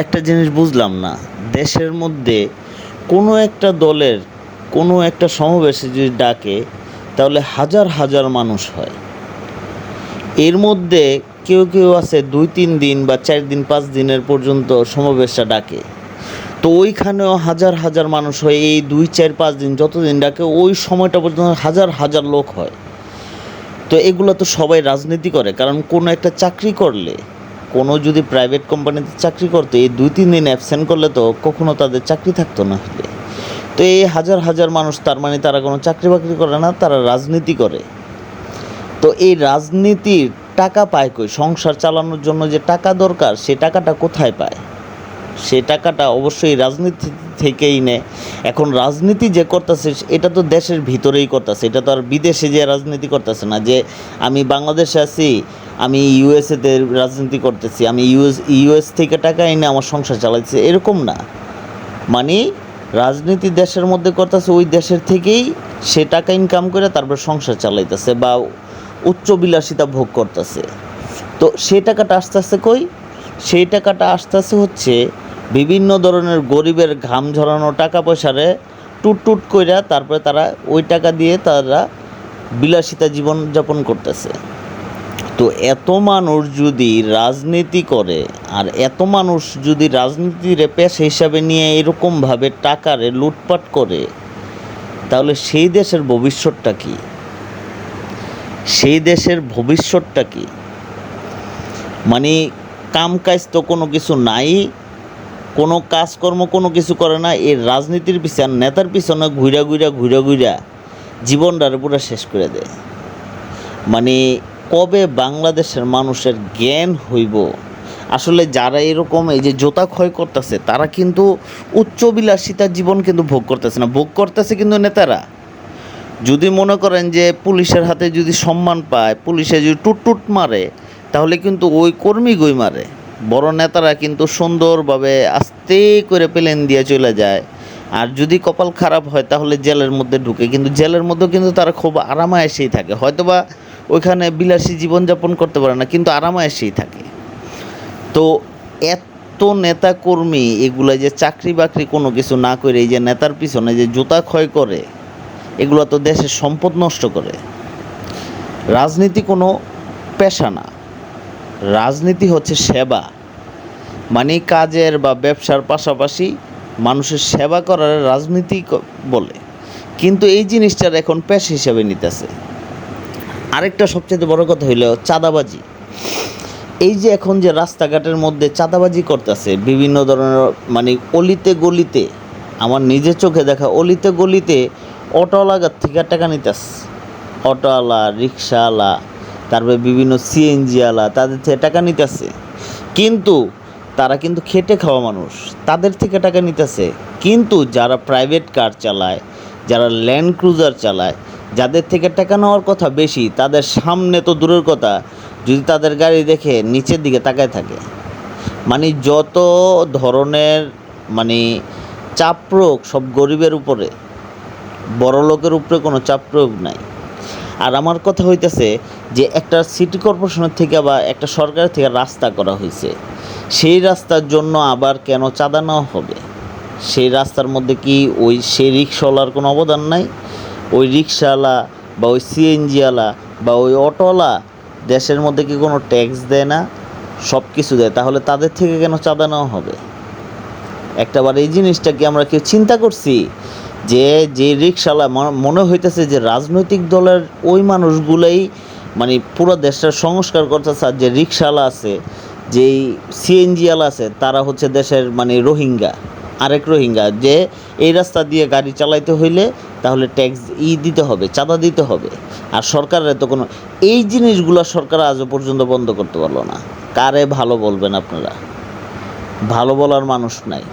একটা জিনিস বুঝলাম না। দেশের মধ্যে কোনো একটা দলের কোনো একটা সমাবেশে যদি ডাকে, তাহলে হাজার হাজার মানুষ হয়। এর মধ্যে কেউ কেউ আছে দুই তিন দিন বা চার দিন, পাঁচ দিনের পর্যন্ত সমাবেশটা ডাকে। তো ওইখানেও হাজার হাজার মানুষ হয়, এই দুই, চার, পাঁচ দিন যতদিন ডাকে, ওই সময়টা পর্যন্ত হাজার হাজার লোক হয়। তো এগুলো তো সবাই রাজনীতি করে, কারণ কোনো একটা চাকরি করলে কোনো যদি প্রাইভেট কোম্পানিতে চাকরি করতো, এই দুই, তিন দিন অ্যাবসেন্ট করলে তো কখনো তাদের চাকরি থাকতো না। তো এই হাজার হাজার মানুষ, তার মানে তারা কোনো চাকরি বাকরি করে না, তারা রাজনীতি করে। তো এই রাজনীতির টাকা পায় কই? সংসার চালানোর জন্য যে টাকা দরকার, সে টাকাটা কোথায় পায়? সে টাকাটা অবশ্যই রাজনীতি থেকেই নেয়। এখন রাজনীতি যে করতেছে, এটা তো দেশের ভিতরেই করতেছে। এটা তো আর বিদেশে যে রাজনীতি করতেছে না, যে আমি বাংলাদেশে আছি আমি ইউএসএতে রাজনীতি করতেছি, আমি ইউএস ইউএস থেকে টাকা এনে আমার সংসার চালাচ্ছি এরকম না। মানে রাজনীতি দেশের মধ্যে করতেছে, ওই দেশের থেকেই সে টাকা ইনকাম করে তারপর সংসার চালাইতেছে বা উচ্চ বিলাসিতা ভোগ করতেছে। তো সেই টাকাটা আস্তে আস্তে কই? সেই টাকাটা আস্তে আস্তে হচ্ছে বিভিন্ন ধরনের গরিবের ঘাম ঝরানো টাকা পয়সারে টুট টুট কইরা তারপরে তারা ওই টাকা দিয়ে তারা বিলাসিতা জীবন যাপন করতেছে। তো এত মানুষ যদি রাজনীতি করে আর এত মানুষ যদি রাজনীতির পেশা হিসাবে নিয়ে এরকমভাবে টাকারে লুটপাট করে, তাহলে সেই দেশের ভবিষ্যৎটা কী? সেই দেশের ভবিষ্যৎটা কী? মানে কাম কাজ তো কোনো কিছু নাই, কোনো কাজকর্ম কোনো কিছু করে না, এই রাজনীতির পিছনে, নেতার পিছনে ঘুরা ঘুরা ঘুরা ঘুরা জীবনটার পুরো শেষ করে দেয়। মানে কবে বাংলাদেশের মানুষের জ্ঞান হইব? আসলে যারা এরকম এই যে জোতা ক্ষয় করতেছে, তারা কিন্তু উচ্চ বিলাসিতার জীবন কিন্তু ভোগ করতেছে না। ভোগ করতেছে কিন্তু নেতারা। যদি মনে করেন যে পুলিশের হাতে যদি সম্মান পায়, পুলিশে যদি টুট টুট মারে, তাহলে কিন্তু ওই কর্মী গই মারে। বড় নেতারা কিন্তু সুন্দরভাবে আস্তে করে প্লেন দিয়ে চলে যায়। আর যদি কপাল খারাপ হয়, তাহলে জেলের মধ্যে ঢুকে। কিন্তু জেলের মধ্যেও কিন্তু তারা খুব আরামায়েশেই থাকে। হয়তোবা ওইখানে বিলাসী জীবনযাপন করতে পারে না, কিন্তু আরামায়েশেই থাকে। তো এত নেতা কর্মী এগুলো যে চাকরি বাকরি কোনো কিছু না করে, এই যে নেতার পিছনে যে জুতা ক্ষয় করে, এগুলো তো দেশের সম্পদ নষ্ট করে। রাজনীতি কোনো পেশা না। রাজনীতি হচ্ছে সেবা। মানে কাজের বা ব্যবসার পাশাপাশি মানুষের সেবা করার রাজনীতি বলে। কিন্তু এই জিনিসটার এখন পেশা হিসাবে নিতেছে। আরেকটা সবচেয়ে বড় কথা হইল চাঁদাবাজি। এই যে এখন যে রাস্তাঘাটের মধ্যে চাঁদাবাজি করতেছে, বিভিন্ন ধরনের মানে অলিতে গলিতে, আমার নিজের চোখে দেখা অলিতে গলিতে অটোওয়ালাগার থেকে টাকা নিতেছে। অটোওয়ালা রিক্সাওয়ালা তারপরে বিভিন্ন সিএনজিওয়ালা তাদের থেকে টাকা নিতেছে। কিন্তু তারা কিন্তু খেটে খাওয়া মানুষ, তাদের থেকে টাকা নিতেছে। কিন্তু যারা প্রাইভেট কার চালায়, যারা ল্যান্ড ক্রুজার চালায় যাদের থেকে টাকা নেওয়ার কথা বেশি, তাদের সামনে তো দূরের কথা। যদি তাদের গাড়ি দেখে নিচের দিকে তাকায় থাকে। মানে যত ধরনের মানে চাপ প্রয়োগ সব গরিবের উপরে, বড় লোকের উপরে কোনো চাপ প্রয়োগ নাই। আর আমার কথা হইতেছে যে একটা সিটি কর্পোরেশনের থেকে বা একটা সরকারের থেকে রাস্তা করা হয়েছে সেই রাস্তার জন্য আবার কেন চাঁদা নেওয়া হবে? সেই রাস্তার মধ্যে কি ওই সেই রিক্সাওয়ালার কোনো অবদান নাই? ওই রিক্সাওয়ালা বা ওই সিএনজিওয়ালা বা ওই অটোওয়ালা দেশের মধ্যে কি কোনো ট্যাক্স দেয় না? সব কিছু দেয়। তাহলে তাদের থেকে কেন চাঁদা নেওয়া হবে? একটাবার এই জিনিসটা কি আমরা কেউ চিন্তা করছি যে যে রিক্সাওয়ালা মনে হইতেছে যে রাজনৈতিক দলের ওই মানুষগুলোই মানে পুরো দেশটার সংস্কার করতেছে আর যে রিক্সাওয়ালা আছে, যেই সিএনজিওয়ালা আছে, তারা হচ্ছে দেশের মানে রোহিঙ্গা। আরেক রোহিঙ্গা যে এই রাস্তা দিয়ে গাড়ি চালাইতে হইলে তাহলে ট্যাক্স ই দিতে হবে, চাঁদা দিতে হবে। আর সরকারের তো কোনো এই জিনিসগুলো সরকার আজও পর্যন্ত বন্ধ করতে পারল না। কারে ভালো বলবেন আপনারা? ভালো বলার মানুষ নাই।